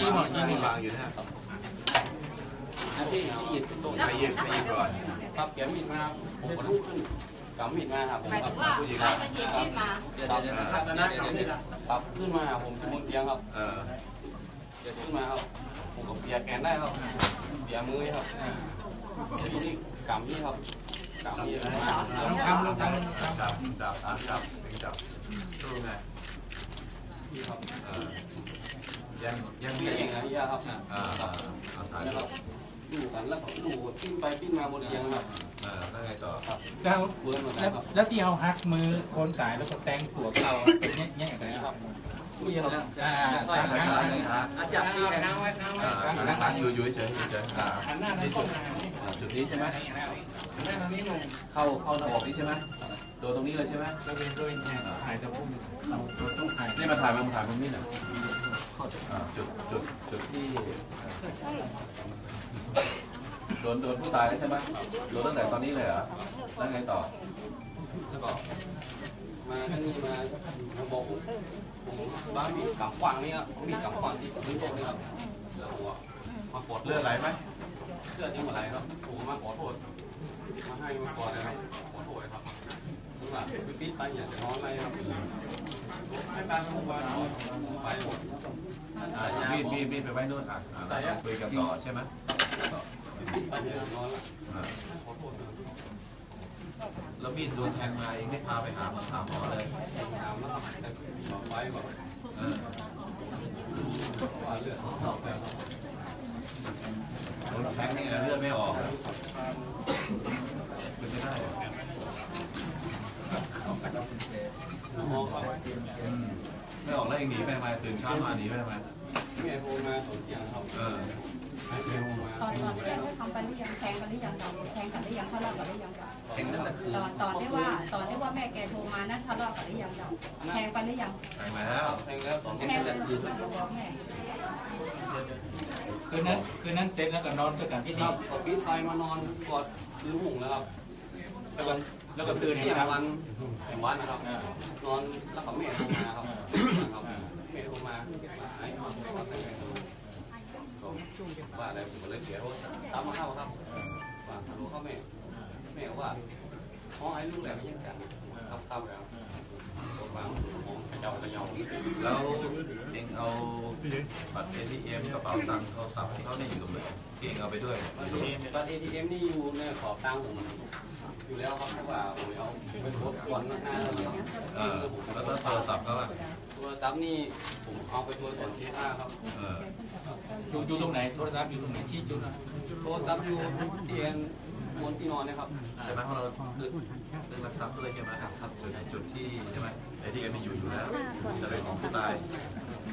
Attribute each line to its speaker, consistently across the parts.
Speaker 1: ยี่หมดยี่หมด
Speaker 2: วางอยู่นะครับ
Speaker 3: นะพี่พี่หยิบตัว
Speaker 2: ไปหยิบไปหยิบก่อน
Speaker 3: ครับเดี๋ยวมีดมาผมก็ลุกขึ้นกำมีดมาครับผม
Speaker 4: หมาย
Speaker 3: ค
Speaker 4: ถึ
Speaker 3: รับ
Speaker 4: งว่า
Speaker 2: ผู้หญิง
Speaker 4: ใคร
Speaker 2: ครับ
Speaker 4: จะหยิบมีดมา
Speaker 3: เดี๋ยวเดี๋ยวเดี๋ยวเดี๋ยวเดี๋ยวเดี๋ยวครับขึ้นมาผมจะบนเตียงครับ
Speaker 2: เออ
Speaker 3: เดี๋ยวขึ้นมาครับ ผมก็เปียกแกนได้ครับเปียกมือครับพี่นี่กำนี่ครับกำนี่มา
Speaker 1: ลองทำลองทำลองทำ
Speaker 2: จับจับอะจับถึงจับสู้ไง
Speaker 3: พี่ครับ
Speaker 2: เออยังยังมี
Speaker 3: พี่เองนะพี่ครับ
Speaker 2: อ่าอ่าเอาถ่าย
Speaker 3: นะ
Speaker 2: นะ
Speaker 3: ค
Speaker 2: ค
Speaker 3: รั
Speaker 2: รั
Speaker 3: บบดูกันแล้วก็ดูปิ้นไปปิ้นมาบนเตียงครับ
Speaker 2: เออแล้วไงต่อ
Speaker 3: ครับ
Speaker 1: แล้ว
Speaker 3: เวิร์นหมด
Speaker 1: แล้ว
Speaker 3: แล้วครับ
Speaker 1: แล้วที่เอาหักมือคนตายแล้วก็แต่งตัวเราเป็นแง่แง่อะไร
Speaker 3: นี่
Speaker 1: ค
Speaker 3: ค
Speaker 1: รั
Speaker 3: รั
Speaker 1: บบ
Speaker 3: นี่ครับ
Speaker 1: อ่า
Speaker 2: ช้าช้าช้า
Speaker 1: อาจับที่ค้างไว้ค้างไว้
Speaker 2: อ่านั่งนั่งอยู่อยู่เฉยเฉยอ่า
Speaker 1: หันหน้าด้านก้นมา
Speaker 2: อ่าจุดนี้ใช่ไหม
Speaker 1: หน้าตรงนี้ลง
Speaker 2: เข้าเข้าหน้าอกนี้ใช่ไหมโดนตรงนี้เลยใช่ไหม
Speaker 1: เราเป็นเราเป็นแทนถ่ายจะพุ่งเราเราต้องถ่าย
Speaker 2: นี่มาถ่ายมาถ่ายตรงนี้หน่อยอ่าจุดจุดจุดที่โดนโดนผู้ตายแล้วใช่ไหมโดนตั้งแต่ตอนนี้เลยเหรอแล้วไงต่อ
Speaker 3: แล้วก็มาที่นี่มามาบอกผมผมบ้ามีดกับขวางนี่ครับมีดกับขวางที่พื้นโต๊ะนี่ครับแล้วผมก็มาขอโทษ
Speaker 2: เลือดไหลไหม
Speaker 3: เลือดยังไม่ไหลครับผมมาขอโทษ มาให้มาขอเลยครับขอโทษครับผมว่าไปปิดไปอย่าจะนอนอะไรครับให้การโรงพยาบาลนอนไปหมด
Speaker 2: อ่ามีดมีดมีดไปไว้นู่นอะอ่าแล้วคุยกันต่อใช่ไหม
Speaker 3: ปิดไปอย่านอนละ
Speaker 2: อ่า
Speaker 3: ขอโทษนะ
Speaker 2: แล้วมีดโดนแทงมาเองได้พาไปหาหมอหาหมอเลย
Speaker 3: ถามแล้วครับแต่บอกไว้บอก
Speaker 2: เออ
Speaker 3: ว่าเลือดเขาเข้าไปครับ
Speaker 2: โดนแทงนี่เลือดไม่ออกเป็นไม่ได้เหรอ
Speaker 3: หมอเขา
Speaker 2: อืม ไม่ออกแล้วเองหนีไปทำไมตื่นเช้ามาหนีไปทำไม
Speaker 3: แม่โทรมาสนเตียงครับ
Speaker 2: เออ
Speaker 3: แม่โทรมา
Speaker 4: ตอนตอนแรกทำไปหรือยังแทงกันหรือยังเราแทงกันหรือยังทะเลาะกันหรือยังเรา
Speaker 3: แทงตั้งแต่คืน
Speaker 4: ตอนตอนที่ว่าตอนที่ว่าแม่แกโทรมานั้นทะเลาะกันหรือยังเราแทงไปหรือยัง
Speaker 2: แทงแล้ว
Speaker 3: แทงแล้วสอง
Speaker 4: แท
Speaker 3: แท
Speaker 4: ง
Speaker 3: ง
Speaker 4: ไป
Speaker 3: ตั้ง
Speaker 4: หรื
Speaker 3: แต่
Speaker 4: อ
Speaker 3: คืน
Speaker 4: ยังบอกแม่
Speaker 1: คืนนั้นคืนนั้นเสร็จแล้วก็นอนด้วยกันที่
Speaker 3: ครั
Speaker 1: นี่
Speaker 3: บก็ปิดไฟมานอนกอดซื้อหุงแล้วครับ
Speaker 1: แล้วก็ แล้วก็ตื่น
Speaker 3: ที่
Speaker 1: เห็นครับ
Speaker 3: วันแห่งวันนะครับ นอนแล้วก็แม่โทรมาครับครับแม่โทรมาไอ้ว่าอะไรผมก็เลยเสียโทรตามมาเข้าครับว่าฮัลโหลเข้าแม่แม่ว่าอ๋อไอ้ลูกแหลมยังจังครับครับแล้วกด วางผมกระเจ้ากระเยา
Speaker 2: แล้วเองเอาบัตร ATM กระเป๋าตังค์โทรศัพท์เขาเนี่ยอยู่ตรงไหนที่เองเอาไปด้วย
Speaker 3: บัตร ATM นี่อยู่ในขอบตังผมอยู่แล้วครับเพราะว่าผมเอาไปโพสก่อนหน้าแล้วครับ
Speaker 2: เออแล้วก็โทรศัพท์เขาอะ
Speaker 3: โทรศัพท์นี่ผมเอาไปโทรส่วนที่ห้าครับ
Speaker 2: เออ
Speaker 1: อยู่อยู่ตรงไหนโทรศัพท์อยู่ตรงไหนชี้จุดนะ
Speaker 3: โทรศัพท์อยู่เตีย งบนที่นอนนะครับ
Speaker 2: ใช่ไหมเพราะเราเรื่องเรื่องรักทรัพย์ด้วยใช่ไหมครับจุดจุดที่ใช่ไหม ATM มันอยู่อยู่แล้วจะเป็นของผู้ตาย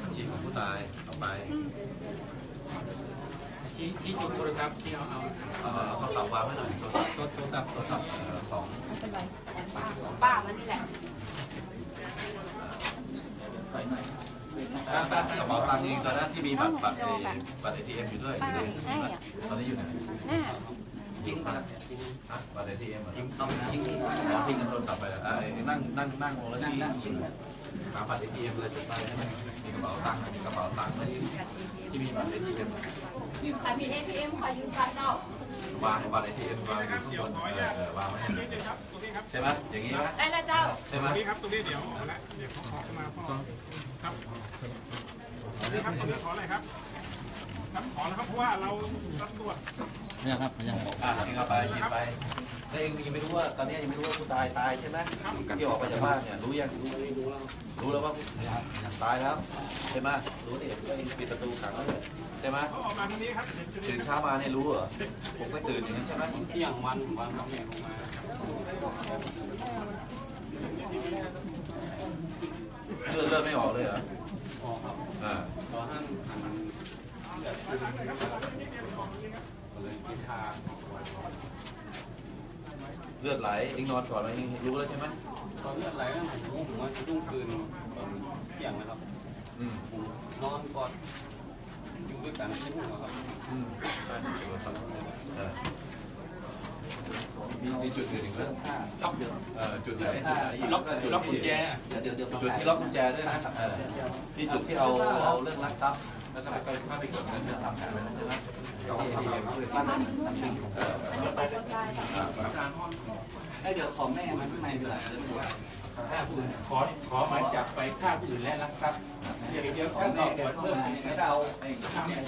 Speaker 2: บัญชีของผู้ตายเอาไป
Speaker 1: ชี้ชี้จุดโทรศัพท์ที่เอาเอา
Speaker 2: เอาเอาโทรศัพท์วางไว้หน่อยโทรศัพท์
Speaker 1: โทรศัพท์โทรศัพท์
Speaker 2: เอ่อของ
Speaker 4: ไม่เป็นไรป้าป้ามันนี่แหละ
Speaker 1: ใส่หน่อย
Speaker 2: กระเป๋าตังค์เองตอนนั้นที่มีบัตรบัตรเอบัตร ATM อยู่ด้วยอยู่ด้วยใช่ไหมตอนนี้อยู่ไหน
Speaker 4: แน่
Speaker 3: ทิ้งบัตรทิ้ง
Speaker 2: ฮะบัตร ATM เหรอ
Speaker 3: ทิ้งต้องทิ้ง
Speaker 2: อ๋อทิ้งกันโทรศัพท์ไปอะไอ้นั่งนั่งนั่งลงแล้วที่หาบัตร ATM เลยจะไปใช่ไหมมีกระเป๋าตังค์มีกระเป๋าตังค์ที่ที่มีบัตร ATM
Speaker 4: ใครมี ATM คอยยืมกันเนาะ
Speaker 2: วางบัตร ATM วางอยู่ข้างบนเออเออวางไว้ใช่ไหมอย่างนี้ไหม
Speaker 4: ได้แล้วเจ้า
Speaker 2: ใช่ไหมตรง
Speaker 5: นี่ครับตรงนี้เดี๋ยวเอาละเดี๋ยวเขอขอขึ้นมาพ่อครับตรงนี่ครับตรงนี้ขออะไรครับ ครับขอแล้วครับเพราะว่าเราตำรวจ
Speaker 2: เนี่ยครับยังอะเองเอาไปหยิบไปแล้วเองยังไม่รู้ว่าตอนนี้ยังไม่รู้ว่าผู้ตายตายใช่ไหมที่ออกไปจากบ้านเนี่ยรู้ยัง
Speaker 3: ไม่รู้แล้ว
Speaker 2: รู้แล้วว่าตายแล้วใช่ไหมรู้นี่ก็เองปิดประตูขังแล้วเลยใช่ไหม
Speaker 5: เขาออกมาทางนี้ครับเดี๋ยวจะได้
Speaker 2: ตื่นเช้ามาเนี่ยรู้เหรอผมไม่ตื่นอย่างนั้นใช่ไหม
Speaker 3: เที่ยงวันวันเขาแม่โทรมา
Speaker 2: เลือดเลือดไม่ออกเลยเหรอ
Speaker 3: ออกครับ
Speaker 2: อ่า
Speaker 3: ตอนนั้นหัน เลือดขึ้นก็เลยกินทา
Speaker 2: เลือดไหลเองนอนก่อนไหมเองรู้แล้วใช่ไหม
Speaker 3: ตอนเลือดไหลนั่นผมผมว่าจะต้องคืนตอนเที่ยงนะครับ
Speaker 2: อืม
Speaker 3: ผมนอนกอดอยู่ด้วยกันที่หัวครับ
Speaker 2: อืมใช่เดี๋ยวสั่งเออมีมีจุดอื่นอีกไหม
Speaker 1: ล็อก
Speaker 2: เออจุดไหน
Speaker 1: ล็อกจุดล็อกกุญแจ
Speaker 2: เดี๋ยวเดี๋ยวเดี๋ยวจุดที่ล็อกกุญแจด้วยนะเออที่จุดที่เอาเอาเรื่องลักทรัพย์ แล้วก็ไปเข้าไปกดเงินจะทำงานนั้นใช่ไหมที่ที่เขาเลยตั้งเออ
Speaker 6: ไอ้เดี๋ยวขอแม่มันข้างในคืออะไรเรื่องตัว
Speaker 1: ฆ่าผู้อื่นขอขอหมายจับไปฆ่าผู้อื่นและลักทรัพย์เดี๋ยวเดี๋ยว
Speaker 6: ขอ
Speaker 1: ถ้าส
Speaker 6: แม่
Speaker 1: อบ
Speaker 6: เกิด
Speaker 1: เพิ่
Speaker 6: เพิ่
Speaker 1: ม
Speaker 6: ม
Speaker 1: อีก
Speaker 6: แล้
Speaker 1: นะ
Speaker 6: วก็เอาไอ้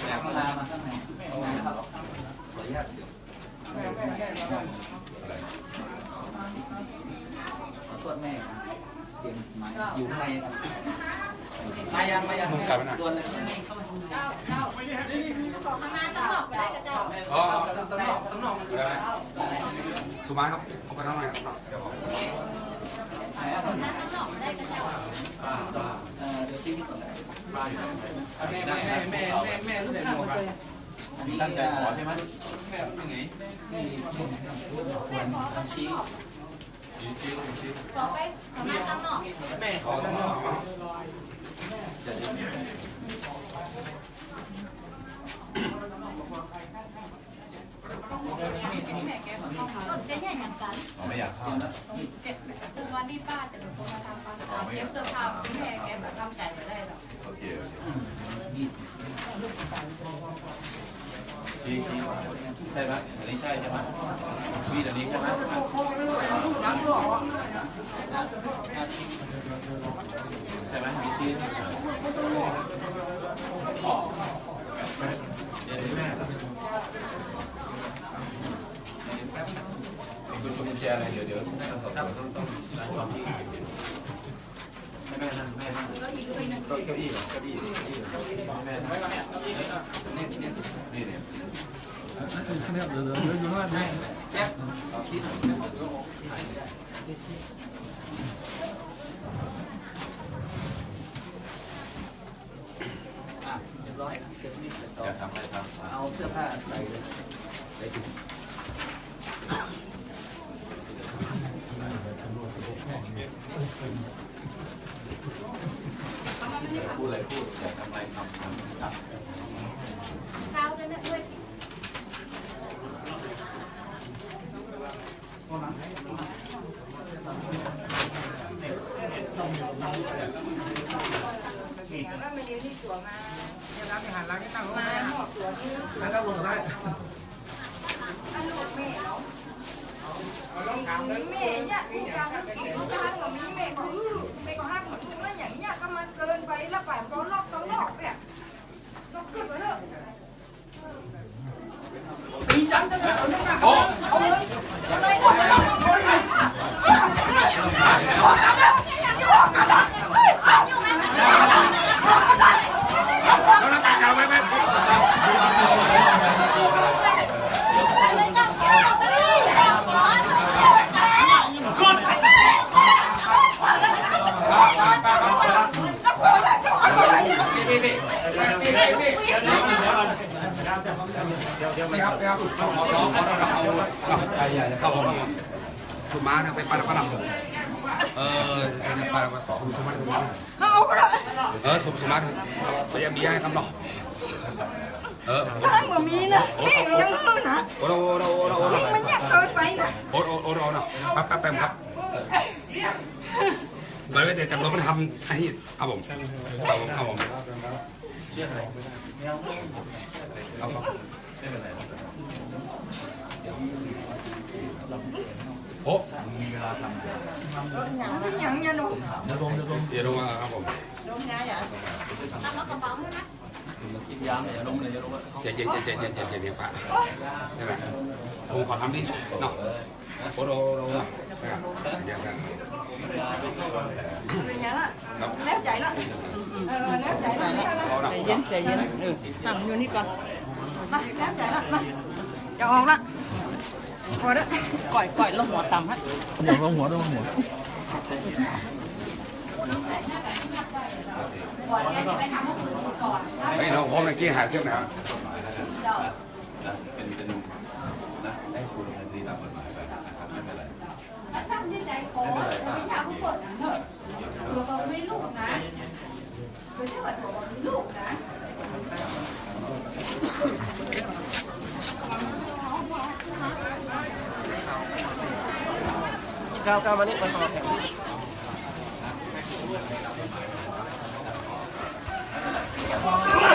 Speaker 6: แหลมลามาข้างในเอาไงครับขออนุญาตเดี๋ยวขอโทษแม่เตรียมไม้อยู่ข้างใน มายังมายังตัวเลย
Speaker 4: เจ้าเจ้าขอขมาตั้งหอกได้กับเจ้า
Speaker 7: อ๋อ
Speaker 6: ตั้งนอกตั้งนอกมัน
Speaker 7: สุมาครับเอาไปทำไมครับ
Speaker 4: ขอขมาตั้งหอกได้กับเจ้า
Speaker 6: เออเดี๋ยวที่นี่ก่อน
Speaker 1: แม่แม่แม่แม่แม่รู้สึกหมดอะ
Speaker 2: ตั้งใจขอใช่ไหม
Speaker 1: แม่เป็นไง
Speaker 6: นี่
Speaker 4: แม่ข ข
Speaker 6: ชี้
Speaker 4: มา
Speaker 2: ชี้ชี้น
Speaker 4: ขอไปขมาตั้งหอก
Speaker 1: แม่ขอตั้งนอก
Speaker 6: เดี๋ยวเดี๋ยว
Speaker 4: ต้นจะแย่อย่างกัน
Speaker 2: ไม่อยากเข้านะ
Speaker 4: เก็บคือวันนี้ป้าจะเป็นคนมาทำความสะอาดเก็บเสื้อผ้าแม่แกแบบทำใจไปได้หรอก
Speaker 2: โอเคโอเคชี้ชี้ ใช่ไหมอันนี้ใช่ใช่ไหมมีอันนี้ใช่ไหมใช่ไหมมีชี้เดี๋ยวแม่เป็นกุญแจอะไรเดี๋ยวเดี๋ยวแม่ต้องต้องต้องต้องที่แม่นั่นแม่นั่น
Speaker 4: ก็อีกด้วยนะ
Speaker 2: เก้าอี้เหรอเก้าอี้เก้าอี้แม่นั่นนี่นี่นี่เนี่ย
Speaker 6: แจ๊บชี้หน่อยอะเรียบร้อยนะเก็บนี่เสร็จต่อ
Speaker 2: อยากทำอะไรทำ
Speaker 6: เอาเสื้อผ้าใส่เลยใส่ถุง
Speaker 2: พูดอะไรพูดอยากทำอะไรทำทำ
Speaker 4: เช้าจะเนี่ยด้วย
Speaker 8: แล้วมายืนที่ตัวมาเดี๋ยวเราไปหันหลังให้ตั้งมาหมอบตัวนี้
Speaker 7: นั่นก็ลงได้
Speaker 8: อันลูกแม่เนาะมีแม่เลยมีการลูกค้าของมีแม่ก็อือแม่ก็ห้ามหมดลูกแล้วอย่างเงี้ยก็มันเกินไปแล้วป่านก็ลอกต้องลอกเนี่ยต้องขึ้นมาเถอะปีจังจะเอาเรื่องมาเอาเลยเอาเลยเอาเลยเอาเลยเอาเลยจะบอกกันละเอา
Speaker 7: ไม่ ครับไม่ครับขอขอขอขอเอาใครอยากจะเข้าครับสุมาเนี่ยไปปาราปาราเออเนี่ยปาราปาราคุณสุมาคุณสุมา
Speaker 8: เอาละ
Speaker 7: เออสุสุมาไปยังมีให้คำหรอเออ
Speaker 8: ท่านบ่มีนะแม่ก็ยังฮือนะ
Speaker 7: โอ้โหโอ้โหโอ้โห
Speaker 8: นี่มันเนี่ยเกินไปนะ
Speaker 7: โอ้โหโอ้โหนะแป๊บแป๊บแป๊บครับเดี๋ยวเดี๋ยวแต่เราไม่ทำไอ้เอาผมเอาผมเอาผม
Speaker 2: เชื่ออะไร
Speaker 7: เอาผม
Speaker 2: ไม่เป็นไร
Speaker 7: โอ้
Speaker 2: มีเวลาทำเดี๋ยว
Speaker 8: อย่างย่างอย่าดม
Speaker 7: เดี๋ยวลงเดี๋ยวลงเดี๋ยวลงครับผม
Speaker 8: ดมยาอย่า
Speaker 4: ตั้งกระเป๋าให้นะ
Speaker 6: กินยาเนี่ยลมเลยจะลง
Speaker 7: เจ็ดเจ็ดเจ็ดเจ็ดเจ็ดเจ็ดเจ็ดปะใช่ไหมผมขอทำดิเนาะโอ้โหโอ้โหนะครับเดี๋ยวกัน
Speaker 8: เป็นอย่างละแล้วใจละเออแล้วใจละ
Speaker 7: เอาละ
Speaker 8: ใจเย็นใจเย็นเออตั้งอยู่นี่ก่อน มาแล้วใจละมาจะออกละพอแล้วก่อยก่อยลงหัวต่ำฮะ
Speaker 4: ก่อนแกจะไปทำให้คุณก่อน
Speaker 7: ไอ้น้องพร้อมเมื่อกี้หาเสื้อหนา
Speaker 4: เจ้า
Speaker 2: นะเป็นเป็นนะให้คุณดำเนินคดีตามกฎหมายไปนะครับไม่เป็นไร
Speaker 4: ตั้งที่ใจขอไม่ทำทุกคนนะเนอะตัวก็ไม่ลูกนะไม่ใช่ว่าตัวมีลูกนะ
Speaker 9: ก้าวก้าวมานี่มาต่อแถวนี้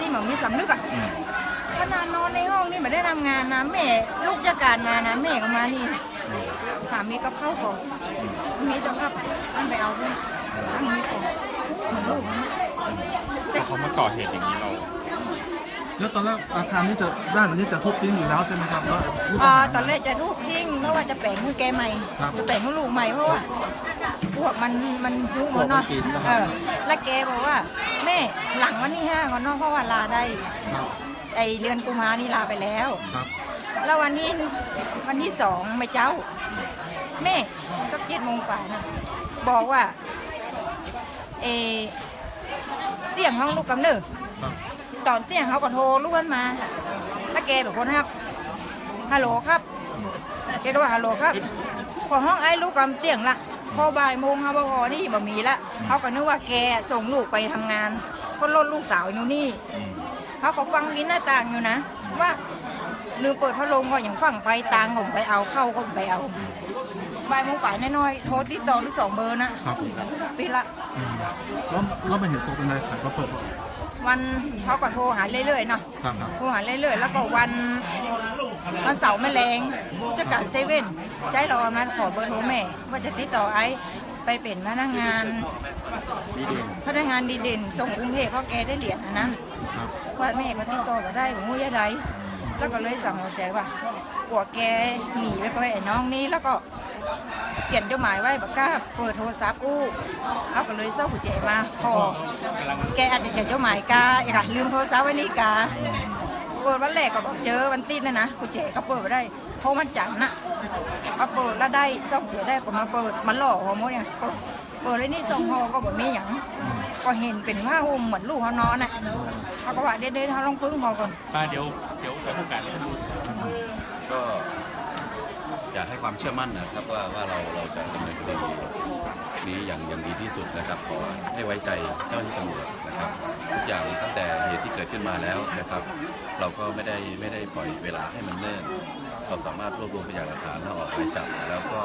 Speaker 8: นี่เหมือนมีสำนึกอะขนาดนอนในห้องนี่ไม่ได้ทำงานนะแม่ลูกจะการมานะแม่ก็มานี่ถามมีกับข้าวของมีสภาพมันไปเอาด้วยอันนี้ของเหมือนลูกมัน
Speaker 1: ถ้าเขามาก่อเหตุอย่างนี้เรา
Speaker 10: แล้วตอนแรกอาคารนี้จะด้านนี้จะทุบทิ้งอยู่แล้วใช่ไหมครับว่า
Speaker 8: ตอนแรกจะทุบทิ้งแล้วว่าจะแปลงให้แกใหม่
Speaker 10: ครับ
Speaker 8: จะแปลงให้ลูกใหม่เพราะว่า พวกมันมันยุหมดเนาะ
Speaker 10: พวกมันกินนะครับ
Speaker 8: เออแล้วแกบอกว่า แม่หลังวันที่ห้าก่อนเนาะเพราะว่าลาได้
Speaker 10: ครับ
Speaker 8: ไอเดือนกุมภานี่ลาไปแล้ว
Speaker 10: ครับ
Speaker 8: แล้ววันนี้วันที่สองไม่เจ้า แม่สักเจ็ดโมงกว่านะบอกว่าเออเตียงห้องลูกกำเนิด
Speaker 10: ครับ
Speaker 8: ตอนเตียงเขาก็โทรลูกมันมาแล้วแกเป็นคนครับฮัลโหลครับแกก็ว่าฮัลโหลครับพอห้องไอ้ลูกกำเตียงละ พอบ่ายโมงเขาบอกพอนี่บ่มีละเขาก็นึกว่าแกส่งลูกไปทำงาน ก็รถลูกสาวอยู่นี่เขาก็ฟังกินหน้าต่างอยู่นะ ว่าลืมเปิดพัดลมก็อย่างฟังไปตางก็ไปเอาเข้าก็ไปเอาบ่ายโมงป่ายน้อยๆโทรติดต่อหรือสองเบอร์นะครับปิดละ
Speaker 10: อืมแล้วแล้วมันเห็นศพยังไงถ่ายก็เปิด
Speaker 8: วันเขาก็โทรหาเรื่อยๆเนาะ
Speaker 10: ครับครับ
Speaker 8: โทรหาเรื่อยๆ แล้วก็วัน วันเสาร์แมลงจะกัดเซเว่นใจเราอานั้นขอเบอร์โทรแม่ว่าจะติดต่อไอ้ไปเป็นพนักงานพนักงานดีเด่นส่งกรุงเทพเพราะแกได้เหรียญอันนั้น
Speaker 10: ครับ
Speaker 8: ว่าแม่ก็ติดต่อก็ได้ผมว่าใดแล้วก็เลยสั่งเอาใจว่ากลัวแกหนีไปกับไอ้น้องนี้แล้วก็เขียนจดหมายไว้บอกกล้าเปิดโทรศัพท์กู้เขาก็เลยเศร้าหัวใจมาพอแกอาจจะเขียนจดหมายกาไอ้กะลืมโทรศัพท์ไว้นี่กา ปิดวันแรกก็บอกเจอวันติดนะนะกุญแจก็เปิดไม่ได้เพราะมันจังนะมาเปิดแล้วได้เศร้าหัวใจได้ก็มาเปิดมันหล่อหัวมดเนี่ยเปิดเปิดแล้วนี่สองหอก็บอกมีอย่างก็เห็นเป็นผ้าห่มเหมือนลูกเขานอนน่ะเขาก็ว่าเด็ดๆเขาลองพึ่งพอก่อน
Speaker 1: ป้าเดี๋ยวเดี๋ยวจะโอกาสเลย
Speaker 2: ก็อยากให้ความเชื่อมั่นนะครับว่าว่าเราเราจะดำเนินคดี นี้อย่างอย่างดีที่สุดนะครับขอให้ไว้ใจเจ้าหน้าที่ตำรวจนะครับทุกอย่างตั้งแต่เหตุที่เกิดขึ้นมาแล้วนะครับ เราก็ไม่ได้ไม่ได้ปล่อยเวลาให้มันเนิ่นเราสามารถรวบรวมพยานหลักฐานแล้วออกหมายจับแล้วก็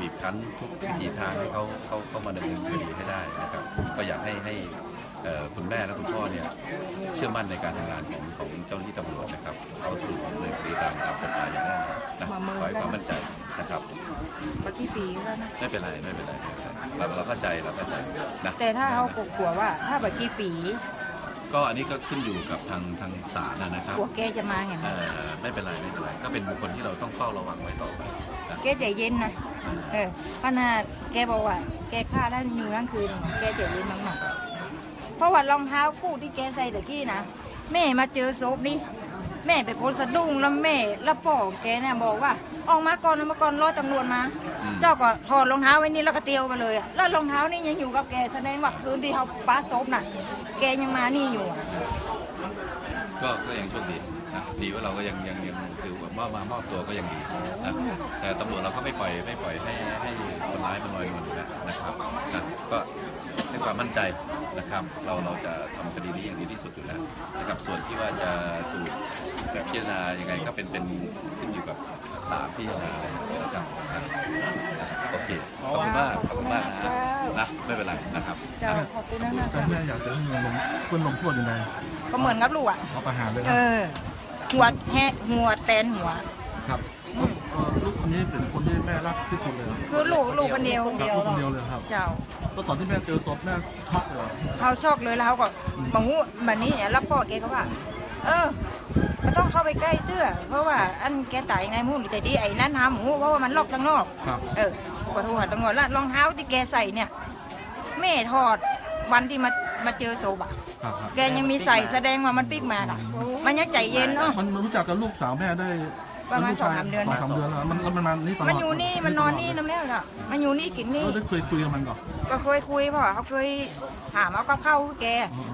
Speaker 2: บีบคั้นทุกวิถีทางให้เขาเขาเขามาดำเนินคดีให้ได้นะครับ ก็อยากให้ให้เอ่อคุณแม่และคุณพ่อเนี่ยเชื่อมั่นในการทำงานของของเจ้าหน้าที่ตำรวจนะครับเขาถูกดำเนินคดีตามตามกฎหมายอย่างแน่นอนนะขอให้ความมั่นใจ นะครับ
Speaker 8: เมื่อกี้ปีแล้วนะ
Speaker 2: ไม่เป็นไรไม่เป็นไรไม่เป็นไรเราเราเข้าใจเราเข้าใจนะ
Speaker 8: แต่ถ้าเขากลัวว่า ถ้าเมื่อกี้ปี
Speaker 2: ก็อันนี้ก็ขึ้นอยู่กับทางทางศาลนะนะครับ
Speaker 8: กลัวแกจะมาไง
Speaker 2: เอ่อไม่เป็นไรไม่เป็นไรก็เป็นบุคคลที่เราต้องเฝ้าระวังไว้ต่อไปนะ
Speaker 8: แกใจเย็นนะ เออขนาดแกบอกว่า แกฆ่าท่านอยู่ทั้งคืน แกใจเย็นมากๆเพราะว่ารองเท้าคู่ที่แกใส่ตะกี้นะแม่มาเจอศพนี่ แม่เป็นคนสะดุ้งแล้วแม่แล้วพ่อแกเนี่ยบอกว่าออกมาก่อนออกมาก่อนรอตำรวจมา เจ้าก็ถอดรองเท้าไว้นี่แล้วก็เตียวมาเลยอะแล้วรองเท้านี่ยังอยู่กับแกแสดงว่าคืนที่เขาป้าศพน่ะ แกยังมานี่อยู่อะ
Speaker 2: ก็ก็ยังโชคดีนะดีว่าเราก็ยังยังยังถือว่ามอบมามอบตัวก็ยังดีนะแต่ตำรวจเราก็ไม่ปล่อยไม่ปล่อยให้ให้คนร้ายมันลอยนวลอยู่แล้วนะครับนะก็ให้ความมั่นใจ นะครับ เราเราจะทำคดีนี้อย่างดีที่สุดอยู่แล้วนะครับส่วนที่ว่าจะถูกแบบพิจารณายังไงก็เป็นเป็นขึ้นอยู่กับศาลพิจารณานะครับโอเคขอบคุณมากขอบคุณมากนะนะไม่เป็นไรนะครับ
Speaker 8: เจ้าขอบคุณนะ
Speaker 10: แต่แม่อยากจะให้เงินลงเพื่อนลงโทษยังไง
Speaker 8: ก็เหมือนกับลูกอะ
Speaker 10: เอาประหารเลย
Speaker 8: เอ
Speaker 10: นะ
Speaker 8: อหัวแหะหัวแตนหัว
Speaker 10: ครับเอ่อลูก คนนี้เป็นคนที่แม่รักที่สุดเลยเหรอ
Speaker 8: คือลูกลูกคนเดียว
Speaker 10: ครับลูกคนเดียวเลยครับ
Speaker 8: เจ้า
Speaker 10: แล้วตอนที่แม่เจอศพแม่ช็อกเลยเหรอ
Speaker 8: เขาชอกเลยแล้วเขาก็บอกหูแบบนี้เนี่ยแล้วพ่อแกก็ว่า เออไม่ต้องเข้าไปใกล้เตื้อเพราะว่าอันแกตายไงมู้แต่ดีไอ้นั้นทำหูเพราะว่ามันล็อกข้างนอก
Speaker 10: ครับ
Speaker 8: เออก็โทรหาตำรวจแล้วรองเท้าที่แกใส่เนี่ยแม่ถอดวันที่มามาเจอศพอะ
Speaker 10: ครับครับ
Speaker 8: แกยังมีใส่แสดงว่ามันปิกมาอะมันยังใจเย็นเนาะ
Speaker 10: มันมันรู้จักกับลูกสาวแม่ได้
Speaker 8: ประมาณ
Speaker 10: ลูกชย
Speaker 8: สองสามเดือน
Speaker 10: สองสามเดือนแล้วมันแล้วมันมานี่ตลอด
Speaker 8: มันอยู่นี่มันนอนนี่น้ำแล้วน่ะมันอยู่นี่กินนี่
Speaker 10: เราได้เคยคุยกับมันก่อน
Speaker 8: ก็เคยคุยเพราะว่าเขาเคยถามเอากับข้าวให้แก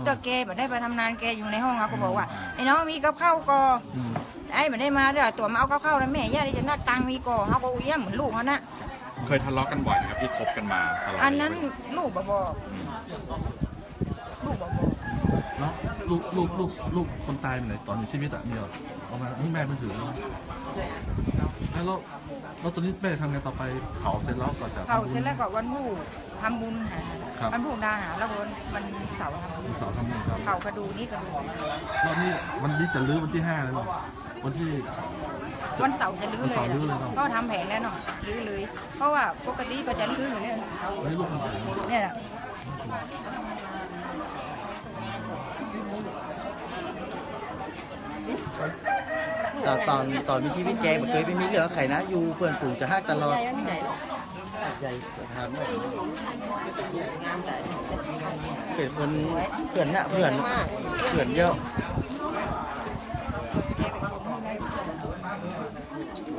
Speaker 8: แต่แกแบบได้ไปทำงานแกอยู่ในห้องเขาก็บอกว่าไอ้น้องมีกับข้าวก็
Speaker 10: อืม
Speaker 8: ไอ้แบบได้มาเด้อตัวมาเอากับข้าวแล้วแม่ย่าได้จะนักตังค์มีก่อเขาก็อุ้ยเหมือนลูกเขานะ
Speaker 9: เคยทะเลาะกันบ่อยไหมครับที่คบกันมาตลอด
Speaker 8: อันนั้นลูกบบอกลูกบบอก
Speaker 10: แล้วลูกลูกลูกลูกคนตายไปไหนตอนมีชีวิตอะมีเหรอเอามานี่แม่ไม่ถือแล้ว แล้วแล้วตอนนี้แม่ทำไงต่อไปเผาเสร็จแล้วก็จะ
Speaker 8: เขาเสร็จแล้วก็วันผู้ทำบุญหา
Speaker 10: ครับ
Speaker 8: วันผู้นาหาแล้ววันมันเสาร์ทำบุญ
Speaker 10: วันเสาร์ทำไงครับ
Speaker 8: เผากระดูกนี่กระดูก
Speaker 10: รอบนี้วันนี้จะรื้อวันที่ห้าเลยเหรอวันที่
Speaker 8: วันเสาร์จะลื้อ
Speaker 10: วัน
Speaker 8: เล
Speaker 10: เสาร์
Speaker 8: ย
Speaker 10: ลื้อเลยเนอะ
Speaker 8: ก็ทำแผงแล้วเนาะลื้อเลย เพราะว่าปกติก็จะลื้ออยู่แล้ว
Speaker 10: วันนี้ลูกคนไหน
Speaker 8: เนี่ยแหละ
Speaker 11: ต อนตอนตอนมีชีวิตแกบ่เคยไม่มีเรื่องกับใครนะ อยู่เพื่อนฝูงจะฮักตลอดใหญ่ถามว่าเป็นคนเพื่อนน่ะเพื่อนเพื่อนเยอะ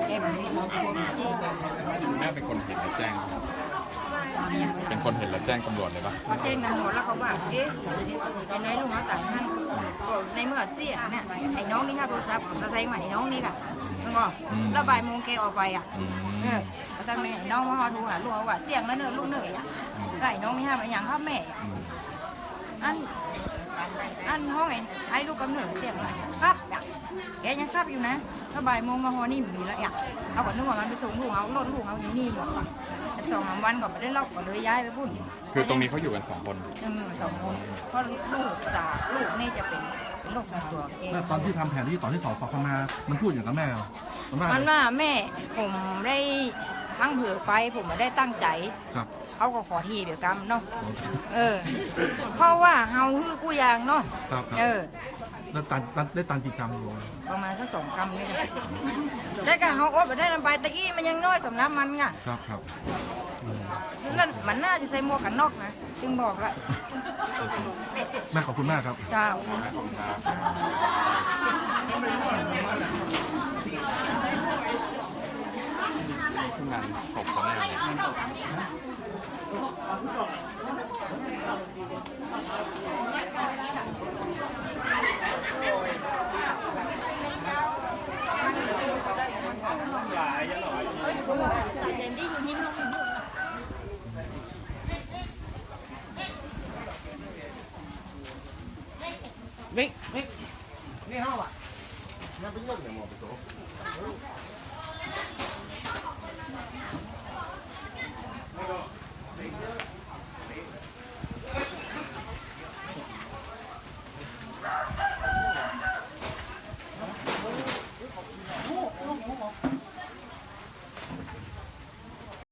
Speaker 8: แกแบบนี้เราเป็นคนที่
Speaker 9: แม่เป็นคนเห็นและแจ้ง เป็น คนเห็นและแจ้งตำรวจเลยปะ
Speaker 8: เขาแจ้งกันหมดแล้วเขาว่าเอ๊ะในลูกเขาตายท่านก็ในเมื่อเตี้ยเนี่ยไอ้น้องนี่ค่ะโทรศัพท์ตะแทงมาไอ้น้องนี่ค่ะมึงก็แล้วบ่ายโมงแกออกไปอะ
Speaker 9: อืม
Speaker 8: เออแล้วตั้งไอ้น้องมาโทรหาลูกเขาว่าเตียงแล้วเนอะลูกเนอะอะแล้วไอ้น้องนี่ค่ะมาอย่างข้าแม่อะ
Speaker 9: อืม
Speaker 8: อัน อันห้องไอ้ไอ้ลูกกำเนิดเตียงอะไรครับอะแกยังครับอยู่นะถ้าบ่ายโมงมาฮอนี่มันมีแล้วอะเราก็นึกว่ามันไปส่งลูกเขารถลูกเขาอยู่นี่อยู่อะแต่สองสามวันก็ไม่ได้ล็อกก็เลยย้ายไปพุ่น
Speaker 9: คือตรงนี้เขาอยู่กันสองคน
Speaker 8: หนึ่งหนึ่งสองคนเพราะลูกสาวลูกนี่จะเป็นเป็นโรคส่วนตัวเอง
Speaker 10: แล้วตอนที่ทำแผนที่ตอนที่ขอขอเข้ามา มันพูดอย่างกับแม่เหรอมันว่า
Speaker 8: มันว่าแม่ผมได้ พังเผือไปผมไม่ได้ตั้งใจ
Speaker 10: ครับ
Speaker 8: เขาก็ขอทีเดียวกันเนาะเออ เพราะว่าเฮาฮือกูยางเนาะ
Speaker 10: ครับครับ
Speaker 8: เออ
Speaker 10: แล้วตันตันได้ตันกี่กรัมอยู่
Speaker 8: ประมาณสักสองกรัมนี่แหละแต่ก็เฮาอดไปได้ลำไปตะกี้มันยังน้อยสำนักมันไง
Speaker 10: ครับครับอืม
Speaker 8: นั่นมันน่าจะใส่หมวกกันน็อกนะจึงบอกละ
Speaker 10: แม่ขอบคุณมากครับ
Speaker 8: เจ้า
Speaker 9: งานศพเขาเนี่ย